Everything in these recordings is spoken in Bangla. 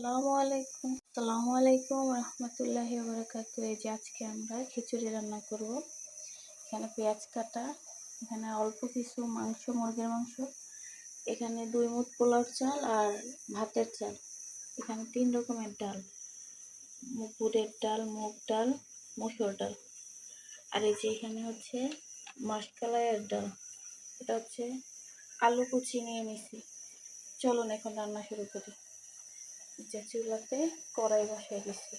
আসসালামু আলাইকুম। আসসালামু আলাইকুম রহমতুল্লাহি বারাকাতু এই যে আজকে আমরা খিচুড়ি রান্না করব। এখানে পেঁয়াজ কাটা, এখানে অল্প কিছু মাংস, মুরগির মাংস, এখানে দুই মুঠ পোলার চাল আর ভাতের চাল। এখানে তিন রকমের ডাল বুটের ডাল, মুগ ডাল, মসুর ডাল। আর এই যে এখানে হচ্ছে মাসকালাইয়ের ডাল। এটা হচ্ছে আলু কুচি নিয়ে নিছি। চলুন এখন রান্না শুরু করি। যে চুলাতে কড়াই বসাই দিছি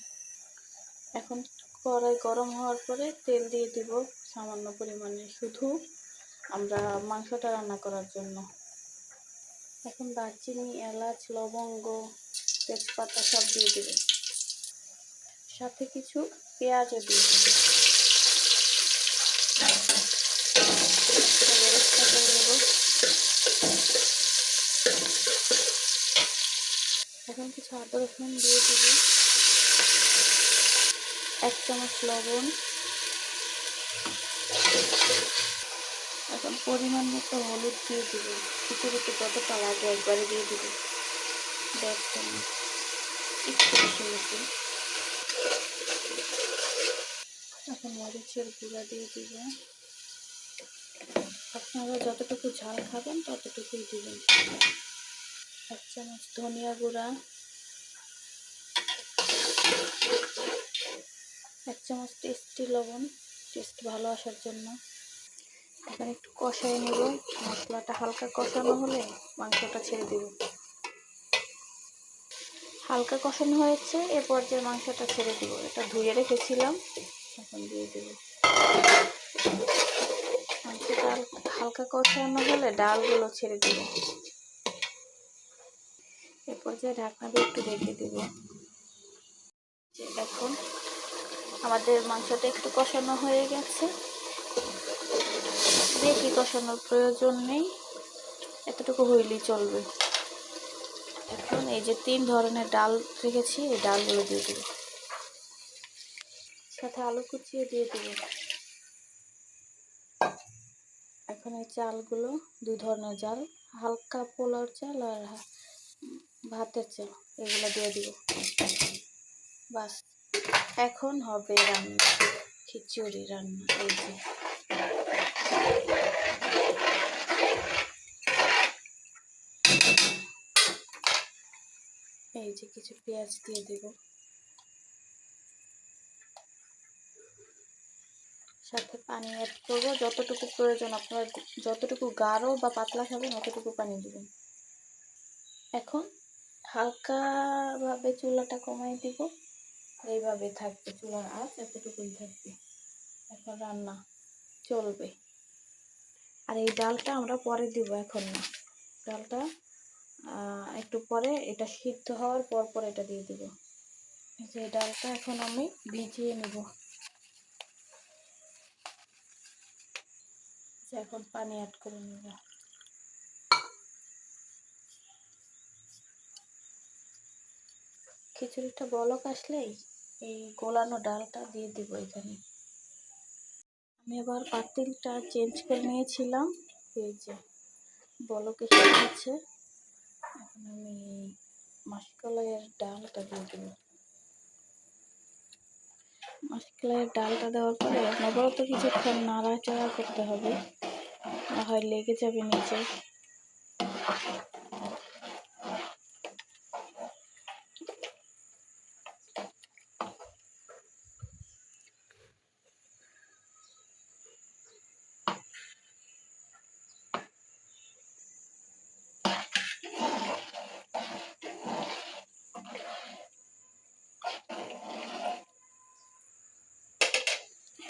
এখন কড়াই গরম হওয়ার পরে তেল দিয়ে দিব সামান্য পরিমাণে শুধু আমরা মাংসটা রান্না করার জন্য। এখন দারচিনি, এলাচ, লবঙ্গ, তেজপাতা সব দিয়ে দেব। সাথে কিছু পেঁয়াজও দিয়ে দেব বেরেস্তা করে নেব এখন কিছু আদা, রসুন দিয়ে দিব। এক চামচ লবণ। এখন পরিমাণ মতো হলুদ দিয়ে দিব। খিচুড়িতে যতটা লাগে একবারে দিয়ে দিব। দেড় চামচ। একটু বেশি এখন মরিচের গুঁড়া দিয়ে দিব। আপনারা যতটুকু ঝাল খাবেন ততটুকুই দিবেন। এক চামচ ধনিয়া গুঁড়া। এক চামচ টেস্টি লবণ, টেস্ট ভালো আসার জন্য। এখন একটু কষাই নেব। মশলাটা হালকা কষানো হলে মাংসটা ছেড়ে দেব। হালকা কষানো হয়েছে এ পর্যায়ে মাংসটা ছেড়ে দেবো, এটা ধুয়ে রেখেছিলাম, এখন দিয়ে দেব। মাংসটা হালকা কষানো হলে ডালগুলো ছেড়ে দেব। পর্যায়ে ঢাকনা দিয়ে একটু রেখে দেব। এখন আমাদের মাংসটা একটু কষানো হয়ে গেছে। বেশি কষানোর প্রয়োজন নেই, এতটুকু হইলেই চলবে। এখন এই যে তিন ধরনের ডাল রেখেছি, এই ডালগুলো দিয়ে দেব। সাথে আলু কুচিয়ে দিয়ে দেব। এখন এই চালগুলো, দুই ধরনের চাল, হালকা পোলার চাল আর ভাতের চাল, এগুলো দিয়ে দিব। বাস, এখন হবে রান্না, খিচুড়ি রান্না, এই যে। এই যে কিছু পেঁয়াজ দিয়ে দেব। সাথে পানি অ্যাড করব, যতটুকু প্রয়োজন আপনার যতটুকু গাঢ় বা পাতলা খাবেন, অতটুকু পানি দেবেন। এখন হালকাভাবে চুলাটা কমাই দিব। এইভাবে থাকবে চুলার আঁচ, এতটুকুই থাকবে। এখন রান্না চলবে। আর এই ডালটা আমরা পরে দিব এখন না। ডালটা একটু পরে এটা সিদ্ধ হওয়ার পর পর এটা দিয়ে দিব। যে ডালটা এখন আমি ভিজিয়ে নেব। এখন পানি অ্যাড করে নেব। খিচুড়িটা বলক আসলেই এই গোলানো ডালটা দিয়ে দিব এখানে। আমি আবার পাতিলটা চেঞ্জ করে নিয়েছিলাম। এই যে বলক এসে এখন আমি মাসকলাইয়ের ডালটা দিয়ে দেব। মাসকলাইয়ের ডালটা দেওয়ার পরে অনবরত কিছুক্ষণ নাড়াচাড়া করতে হবে। না হয় লেগে যাবে নিচে।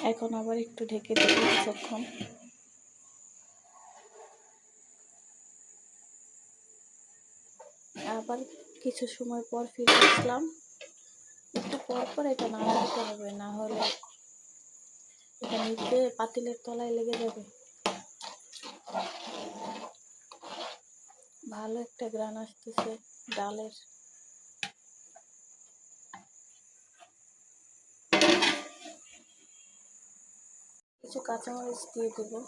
এখন আবার একটু ঢেকে দেবো কিছুক্ষণ। আবার কিছু সময় পর ফিরে আসলাম। একটু পর পর এটা নাড়াতে হবে, না হলে এটা নিচে পাতিলের তলায় লেগে যাবে। ভালো একটা গ্রান আসতেছে ডালের। কিছু কাঁচামরিচ দিয়ে দেবো।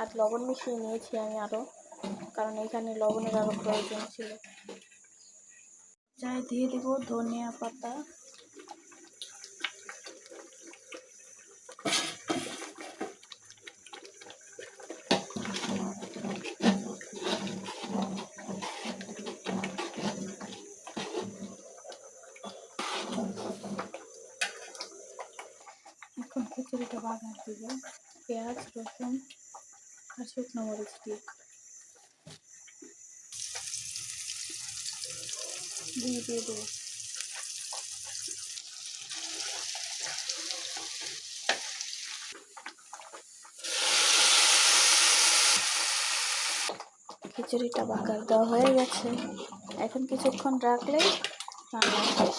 আর লবণ মিশিয়ে নিয়েছি আমি আরও কারণ এখানে লবণের আরও প্রয়োজন ছিল। পর্যায়ে দিয়ে দিব ধনিয়া পাতা। এখন খিচুড়িটা বাগার দিব পেঁয়াজ, রসুন আর শুকনো মরিচ দিয়ে। দিয়ে দেবো। খিচুড়িটা বাগার দেওয়া হয়ে গেছে। এখন কিছুক্ষণ শেষ।